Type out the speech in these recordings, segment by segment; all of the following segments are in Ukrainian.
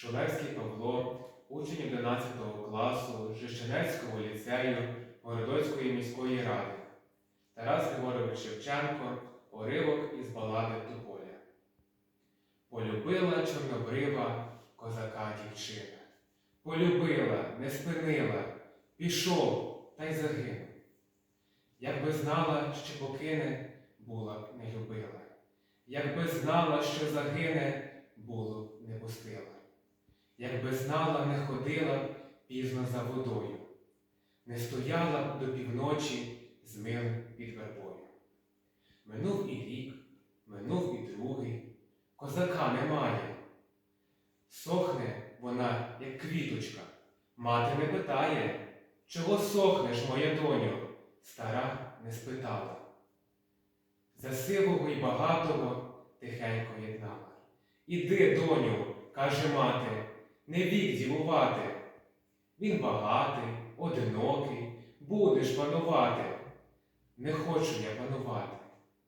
Шулевський Павло, учень 11 класу Жищенецького ліцею Городоцької міської ради. Тарас Григорович Шевченко, уривок із балади Тополя. Полюбила чорнобрива козака дівчина. Полюбила, не спинила, пішов та й загинув. Якби знала, що покине, була б не любила. Якби знала, що загине, було б не пустила. Якби знала, не ходила пізно за водою, не стояла до півночі з милим під вербою. Минув і рік, минув і другий, козака немає. Сохне вона, як квіточка, мати не питає, чого сохнеш, моя доню? Стара не спитала. За сивого й багатого тихенько єднала. Іди, доню, каже мати, не вік дівувати. Він багатий, одинокий, будеш панувати. Не хочу я панувати,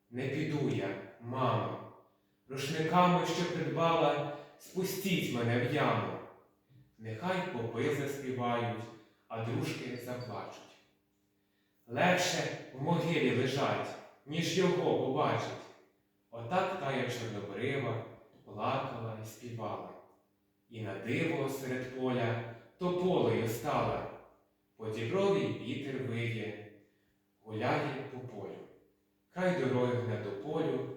не піду я, мамо. Рушниками, що придбала, спустіть мене в яму. Нехай попи заспівають, а дружки заплачуть. Легше в могилі лежать, ніж його побачить. Отак тая чорнобрива плакала і співала. І на диво серед поля тополею стала. По дібровій вітер виє, гуляє по полю. Край дороги гне до полю